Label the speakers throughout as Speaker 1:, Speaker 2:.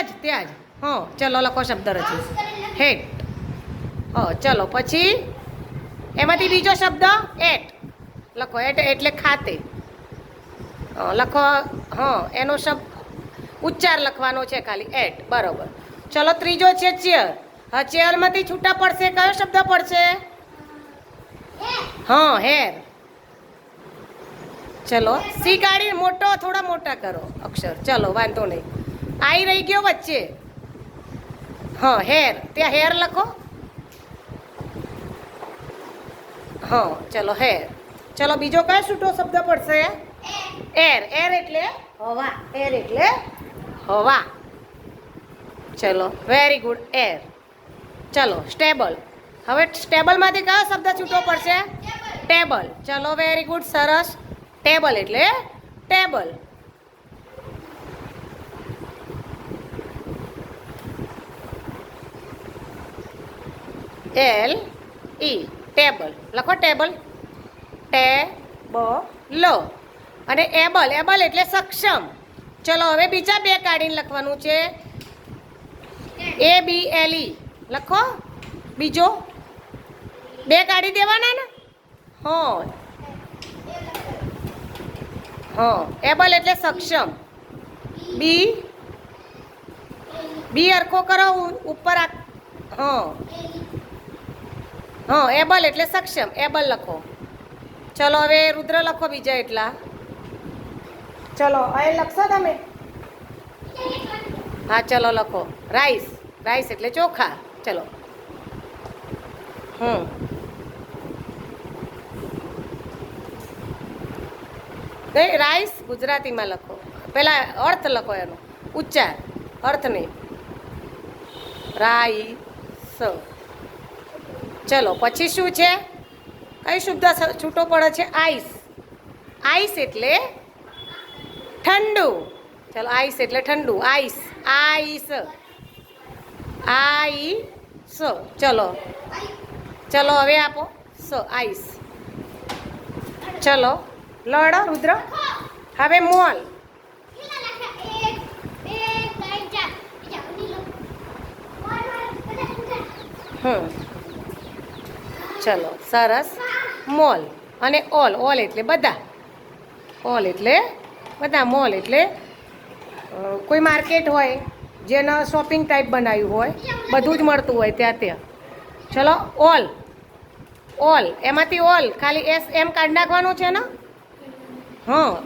Speaker 1: ત્યાં જ ત્યાં જ હં, ચલો લખો શબ્દ રચો. હેટ. હ, ચલો, પછી? એમાંથી બીજો શબ્દ, એટ. લખો, એટ એટલે ખાતે. લખો, હં, એનો શબ્દ ઉચ્ચાર લખવાનો છે ખાલી, એટ, બરોબર. ચલો, ત્રીજો છે ચેર. હા, ચેરમાંથી છૂટા પડશે, કયો શબ્દ પડશે? હા, હેર. ચલો સી કાઢી મોટો, થોડા મોટા કરો, અક્ષર. ચલો, વાંધો નહીં. આઈ રહી ગયો વચ્ચે. હા હેર. ત્યાં હેર લખો. હા ચલો હેર. ચલો બીજો કયો છૂટો શબ્દ પડશે? એર. એર એટલે? હવા. એર એટલે હવા. ચલો વેરી ગુડ એર ચલો સ્ટેબલ હવે સ્ટેબલમાંથી કયો શબ્દ છૂટો પડશે? ટેબલ ચલો વેરી ગુડ સરસ. ટેબલ એટલે ટેબલ એલ ઈ, ટેબલ. લખો ટેબલ. ટેબલ. અને એબલ એબલ એટલે સક્ષમ. ચલો, હવે બીજા બે કાઢીને લખવાનું છે. એ બી એલ ઈ લખો. બીજો. બે કાઢી દેવાના ને? હા. હા. એબલ એટલે સક્ષમ. બી. બી અરખો કરો ઉપર આ હા. હા, એબલ એટલે સક્ષમ. એબલ લખો. ચલો, હવે રુદ્ર લખો બીજા એટલા. ચલો અહીં લખશો તમે? હા, ચલો, લખો. રાઈસ. રાઈસ એટલે ચોખા. ચલો. હમ. રાઈસ ગુજરાતીમાં લખો. પેલા અર્થ લખો એનો. ઉચ્ચાર. અર્થ નહીં રાઈસ. ચલો, પછી શું છે? કઈ શબ્દ છૂટો પડે છે? આઈસ. આઈસ એટલે ઠંડુ. ચલો, આઈસ એટલે ઠંડુ. આઈસ. આઈસ. આઈ સ ચલો. ચલો, હવે આપો. સ, આઈસ. ચલો. લડો, રુદ્ર. હવે મોલ. હમ. ચલો, સરસ. મોલ અને ઓલ ઓલ એટલે બધા. ઓલ એટલે બધા, મોલ એટલે કોઈ માર્કેટ હોય, જેના શોપિંગ ટાઈપ બનાવ્યું હોય, બધું જ મળતું હોય ત્યાં ત્યાં. ચલો, ઓલ. ઓલ. એમાંથી ઓલ. ખાલી એસ એમ કાઢી નાખવાનું છે ને? હા.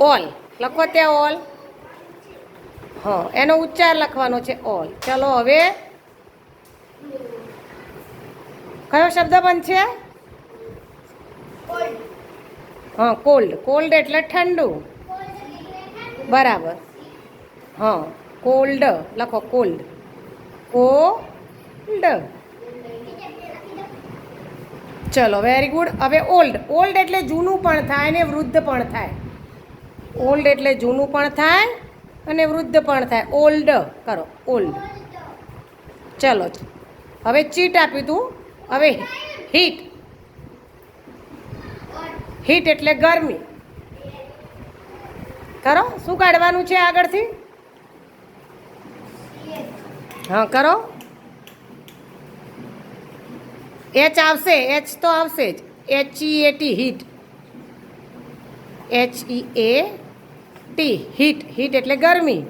Speaker 1: ઓલ. લખો ત્યાં ઓલ. હા, એનો ઉચ્ચાર લખવાનો છે ઓલ. ચલો હવે. કયો શબ્દ બનશે? હા કોલ્ડ કોલ્ડ એટલે ઠંડુ. બરાબર. હા કોલ્ડ લખો કોલ્ડ કોલ્ડ ચલો વેરી ગુડ હવે ઓલ્ડ ઓલ્ડ એટલે જૂનું પણ થાય ને વૃદ્ધ પણ થાય. ઓલ્ડ એટલે જૂનું પણ થાય. અને વૃદ્ધ પણ થાય. ઓલ્ડ કરો, ઓલ્ડ. ચલો હવે ચીટ આપ્યું તું હવે હીટ. હીટ એટલે ગરમી. કરો, શું કાઢવાનું છે આગળથી? હા, કરો. એચ આવશે એચ તો આવશે જ. H E A T heat. H E A T, heat heat એટલે ગરમી,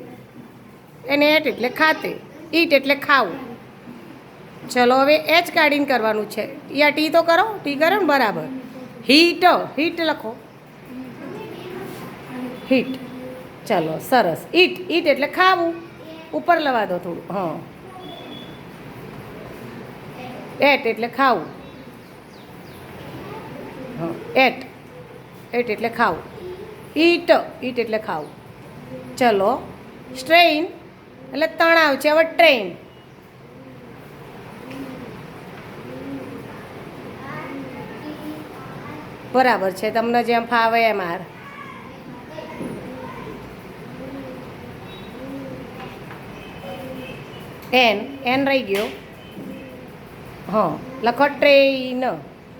Speaker 1: એને એટ એટલે ખાતે ઈટ એટલે ખાવું. ચલો હવે એચ કાઢીને કરવાનું છે. યા ટી તો કરો, ટી કરો ને બરાબર. હીટ હીટ લખો. હીટ. ચલો, સરસ. ઈટ ઈટ એટલે ખાવું. ઉપર લવા દો થોડું, હા. એટ એટલે ખાવું. એટ. એટ એટલે ખાવું. ઈટ ઈટ એટલે ખાવું. ચલો, સ્ટ્રેઇન એટલે તણાવ છે. હવે ટ્રેન. બરાબર છે. તમને જેમ ફાવે એમ આર એન એન રહી ગયો. હા, લખો ટ્રેઇન.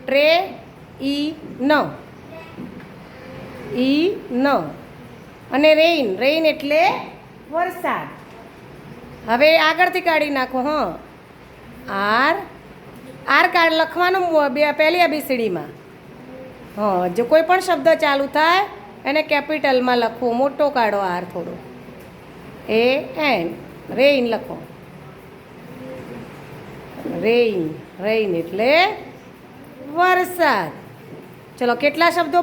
Speaker 1: ટ્રે ઈ ન ઈ ન. અને રેઇન રેઇન એટલે વરસાદ. હવે આગળથી કાઢી નાખો, હં. આર આર કાર્ડ લખવાનું પહેલી એબીસીડીમાં હં, જો કોઈ પણ શબ્દ ચાલુ થાય, એને કેપિટલમાં લખવો મોટો કાઢો આર થોડો. એ, એન રેઇન લખો. રેઇન રેઇન એટલે વરસાદ. ચલો, કેટલા શબ્દો